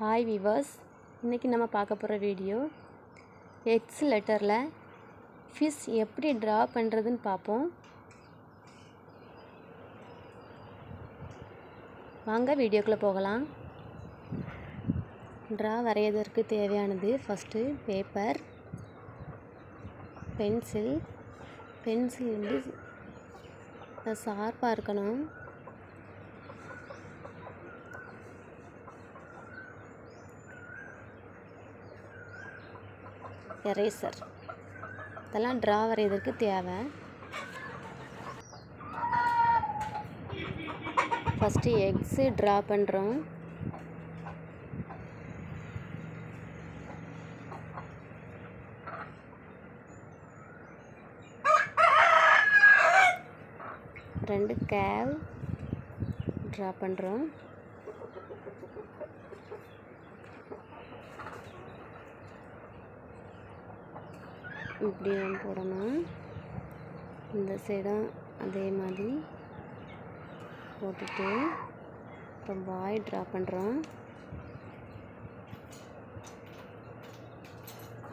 Hi viewers இன்றைக்கி நம்ம பார்க்க போகிற வீடியோ எக்ஸ் லெட்டரில் ஃபிஷ் எப்படி ட்ரா பண்ணுறதுன்னு பார்ப்போம். வாங்க வீடியோக்குள்ளே போகலாம். ட்ரா வரையதற்கு தேவையானது ஃபஸ்ட்டு பேப்பர் பென்சில் பென்சில் வந்து ஷார்ப்பாக இருக்கணும். எரேசர் இதெல்லாம் ட்ரா வரையதற்கு தேவை? ஃபஸ்ட்டு எக்ஸு ட்ரா பண்ணுறோம் ரெண்டு கேவ் ட்ரா பண்ணுறோம் இப்படி தான் போடணும். இந்த சைடும் அதே மாதிரி போட்டுட்டு அப்புறம் பாய் ட்ரா பண்ணுறோம்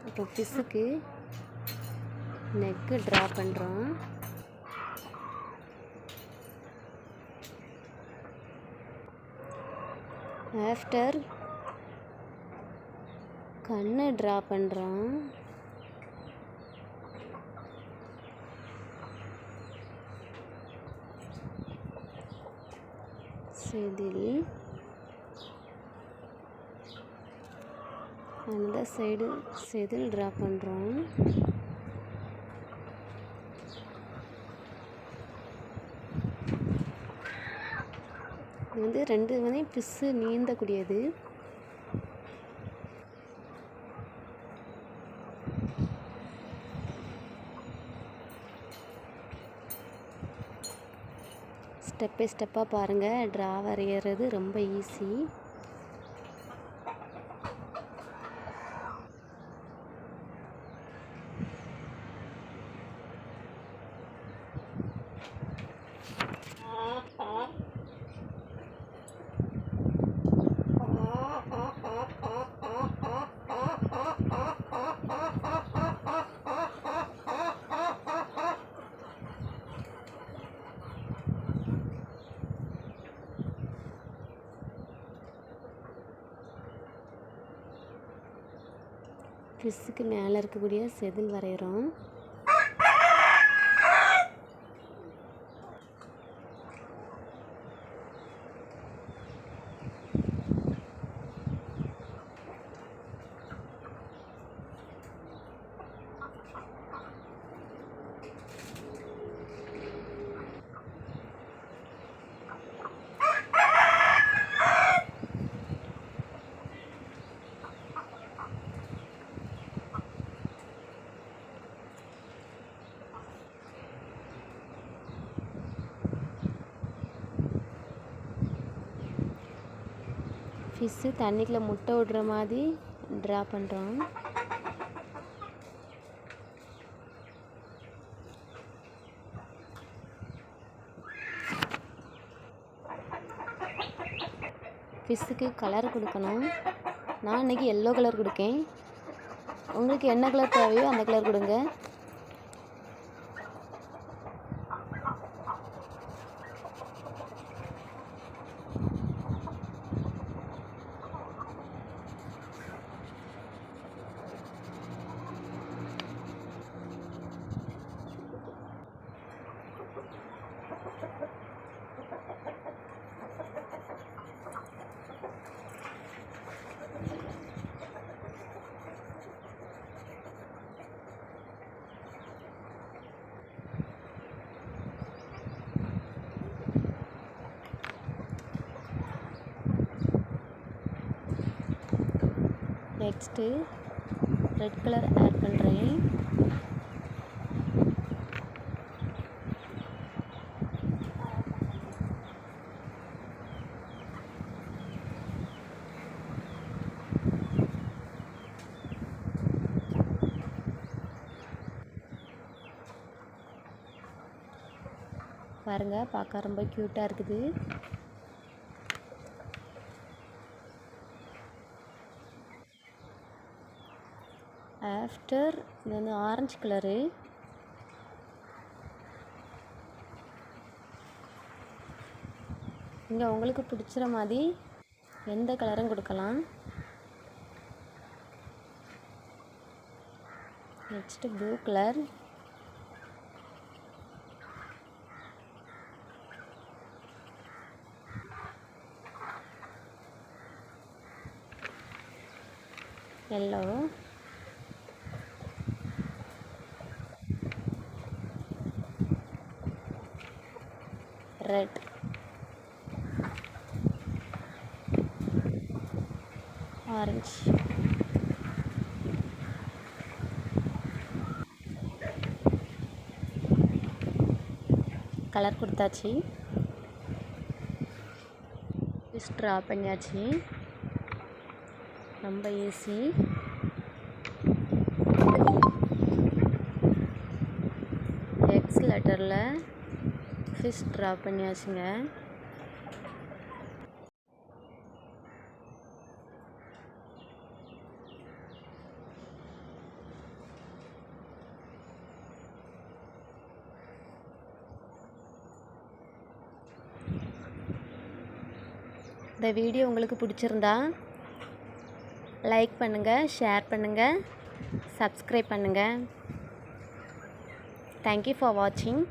அப்புறம் ஃபிஷ்ஷுக்கு நெக்கு ட்ரா பண்ணுறோம் ஆஃப்டர் கண்ணை ட்ரா பண்ணுறோம் செதில் அந்த சைடு செதில் ட்ரா பண்ணுறோம் இது வந்து ரெண்டு வந்து பிஸ்ஸு நீந்தக்கூடியது. ஸ்டெப் பை ஸ்டெப்பாக பாருங்கள் ட்ரா வரைகிறது ரொம்ப ஈஸி ஃபிஷ்ஷுக்கு மேலே இருக்கக்கூடிய செதில் வரைகிறோம். ஃபிஷ்ஷு தண்ணிக்குள்ளே முட்டை விடுற மாதிரி ட்ரா பண்ணுறோம் ஃபிஷ்ஷுக்கு கலர் கொடுக்கணும். நான் இன்றைக்கி எல்லோ கலர் கொடுக்கேன். உங்களுக்கு என்ன கலர் தேவையோ அந்த கலர் கொடுங்க. நெக்ஸ்ட்டு ரெட் கலர் ஆட் பண்ணுறேன் பாருங்கள் பார்க்க ரொம்ப க்யூட்டாக இருக்குது. ஆஃப்டர் இது வந்து ஆரஞ்சு கலரு. இங்கே உங்களுக்கு பிடிச்சிற மாதிரி எந்த கலரும் கொடுக்கலாம். Next blue colour yellow red orange colour கொடுத்தாச்சு. ட்ரா பண்ணியாச்சு. ரொம்ப ஈஸி எக்ஸ் லெட்டரில் ஃபிஷ் ட்ரா பண்ணியாச்சுங்க இந்த வீடியோ உங்களுக்கு பிடிச்சிருந்தா லைக் பண்ணுங்கள் ஷேர் பண்ணுங்கள் சப்ஸ்கிரைப் பண்ணுங்கள் தேங்க்யூ ஃபார் வாட்சிங்